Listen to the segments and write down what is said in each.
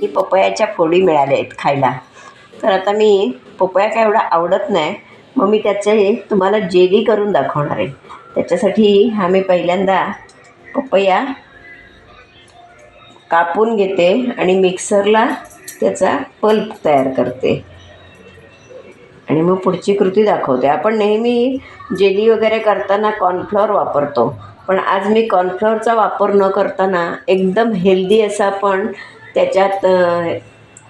की पपयाच्या फोडी मिळाल्या आहेत खायला. तर आता मी पपया काय एवढा आवडत नाही. मग मी त्याचे तुम्हाला जेली करून दाखवणार आहे. त्याच्यासाठी हा मी पहिल्यांदा पपया कापून घेते आणि मिक्सरला त्याचा पल्प तयार करते. आणि मग पुढची कृती दाखवते. आपण नेहमी जेली वगैरे करताना कॉर्नफ्लॉवर वापरतो. पण आज मी कॉर्नफ्लॉवरचा वापर न करताना एकदम हेल्दी असा आपण त्याच्यात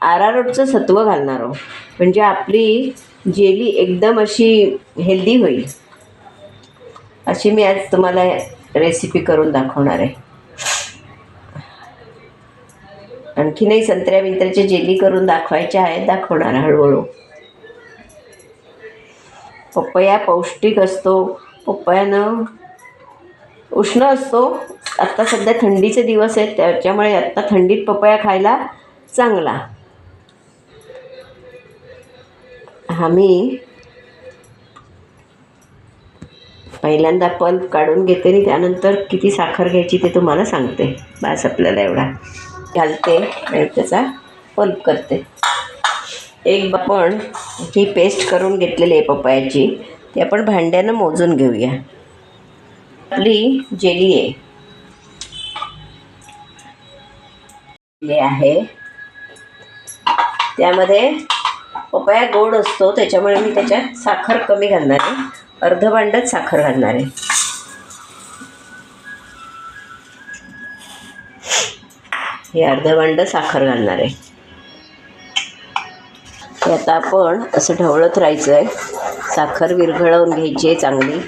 आरारोटचं सत्व घालणार आहोत. म्हणजे आपली जेली एकदम अशी हेल्दी होईल. अशी मी आज तुम्हाला रेसिपी करून दाखवणार आहे. आणखीनही संत्र्या बिंत्र्याची जेली करून दाखवायच्या आहेत दाखवणार हळूहळू. पपया पौष्टिक असतो. पपयानं उष्ण असतो. आत्ता सध्या थंडीचे दिवस आहेत त्याच्यामुळे आत्ता थंडीत पपया खायला चांगला. हा मी पहिल्यांदा पल्प काढून घेते आणि त्यानंतर किती साखर घ्यायची ते तुम्हाला सांगते. बास आपल्याला एवढा घालते आणि त्याचा पल्प करते. एक आपण ही पेस्ट करून घेतलेली आहे पपयाची. ती आपण भांड्यानं मोजून घेऊया. आपली जेली आहे आहे. त्यामध्ये पपया गोड असतो त्याच्यामुळे मी त्याच्यात साखर कमी घालणार आहे. अर्ध भांडत साखर घालणार आहे. हे अर्ध भांड साखर घालणार आहे. आता आपण असं ढवळत राहायचं आहे साखर विरघळवून घ्यायची आहे चांगली.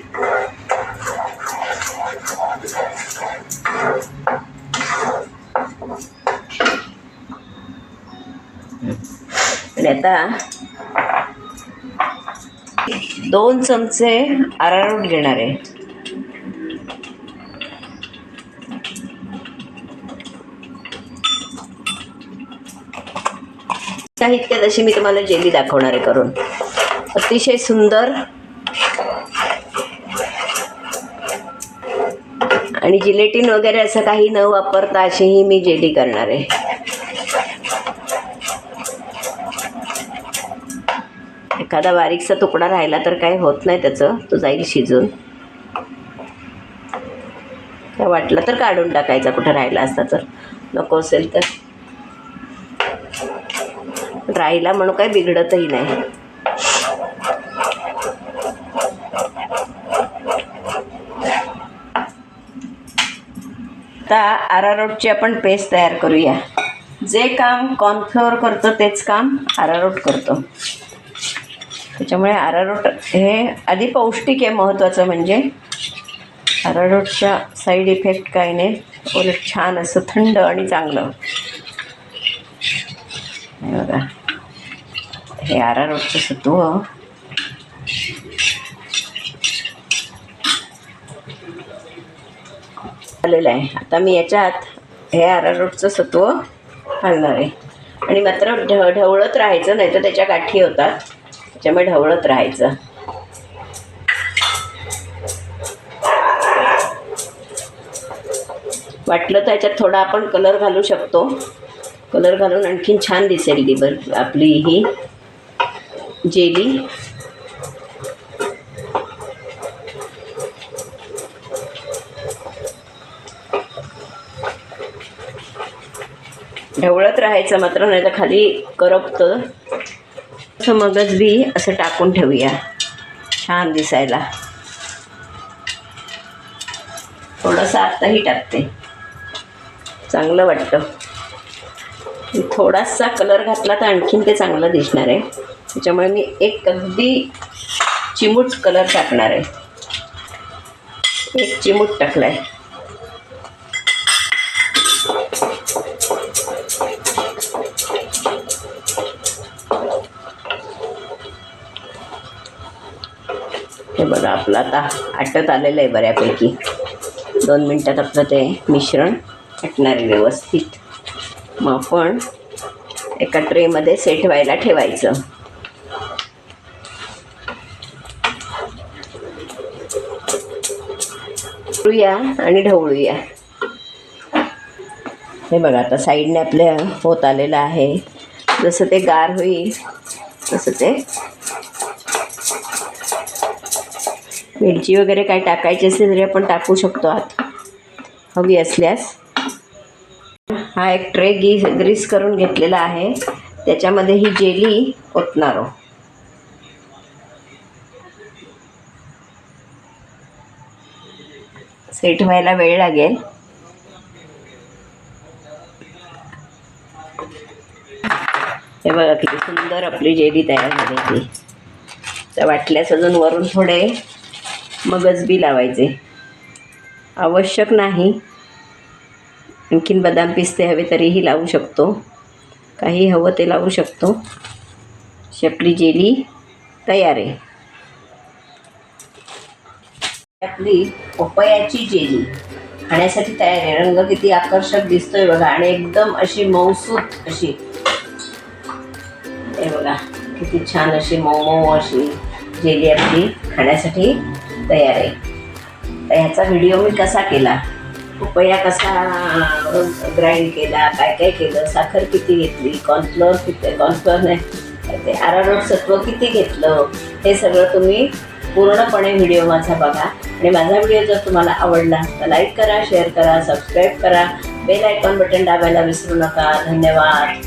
आता दोन चमचे आरारोट घेणार आहे. साहित्यात अशी मी तुम्हाला जेली दाखवणार आहे करून. अतिशय सुंदर आणि जिलेटिन वगैरे असं काही न वापरता अशीही मी जेली करणार आहे. एखादा बारीकसा तुकडा राहिला तर काही होत नाही त्याचं. तो जाईल शिजून. काय वाटलं तर काढून टाकायचा कुठं राहिला असता तर. नको असेल तर. राहिला म्हणून काही बिघडतही नाही. आता आरारोटची आपण पेस्ट तयार करूया. जे काम कॉर्नफ्लोअर करतं तेच काम आरारोट करतो. त्याच्यामुळे आरारोट हे आधी पौष्टिक आहे महत्त्वाचं म्हणजे. आरारोटच्या साईड इफेक्ट काही नाही उलट छान असं थंड आणि चांगलं. हे बघा. हे आरारोटचं सत्व. आलेलं आहे. आता मी याच्यात हे आरारोटचं सत्व घालणार आहे. आणि मात्र ढ ढवळत राहायचं नाही तर त्याच्या गाठी होतात. त्याच्यामुळे ढवळत राहायचं. वाटलं तर याच्यात थोडा आपण कलर घालू शकतो. कलर घालून आणखीन छान दिसेल ती बर आपली ही जेली. ढवळत राहायचं मात्र नाही तर खाली करपतं. थोडंसं मगच बी असं टाकून ठेवूया. छान दिसायला. थोडंसं आत्ताही टाकते. चांगलं वाटतं. थोडासा कलर घातला तर आणखीन ते चांगलं दिसणार आहे. त्याच्यामुळे मी एक अगदी चिमूट कलर टाकणार आहे. एक चिमूट टाकला आहे हे बघा आपलं आता आटत आलेलं आहे बऱ्यापैकी. दोन मिनटात आपलं ते मिश्रण आटणार आहे व्यवस्थित. मग आपण एका ट्रेमध्ये सेट व्हायला ठेवायचं. या आणि ढवळूया. हे बघा आता साईडने आपल्या होत आलेलं आहे. जसं ते गार होईल तसं ते मिरची वगैरे काय टाकायची असेल तरी आपण टाकू शकतो आत. हवी असल्यास. हा एक ट्रे गी ग्रीस करून घेतलेला आहे. त्याच्यामध्ये ही जेली ओतणार सेट व्हायला वेळ लागेल. हे बघा किती सुंदर आपली जेली तयार झाली ती. तर वाटल्यास अजून वरून थोडे मगज बी लावायचे. आवश्यक नाही. आणखीन बदाम पिस्ते हवे तरीही लावू शकतो. काही हवं ते लावू शकतो. शेपली जेली तयार आहे. आपली पपयाची जेली खाण्यासाठी तयार आहे. रंग किती आकर्षक दिसतोय बघा आणि एकदम अशी मऊसूत अशी. हे बघा किती छान अशी मऊ मऊ अशी जेली आपली खाण्यासाठी तयार आहे. तर ह्याचा व्हिडिओ मी कसा केला? पपया कसा ग्राइंड केला? काय काय केलं? साखर किती घेतली? कॉर्नफ्लोअर किती कॉर्नफ्लोअर नाही. ते आरारोट सत्व किती घेतलं? हे सगळं तुम्ही पूर्णपणे व्हिडिओ माझा बघा. आणि माझा व्हिडिओ जर तुम्हाला आवडला तर लाईक करा शेअर करा सबस्क्राईब करा. बेल आयकॉन बटन दाबायला विसरू नका. धन्यवाद.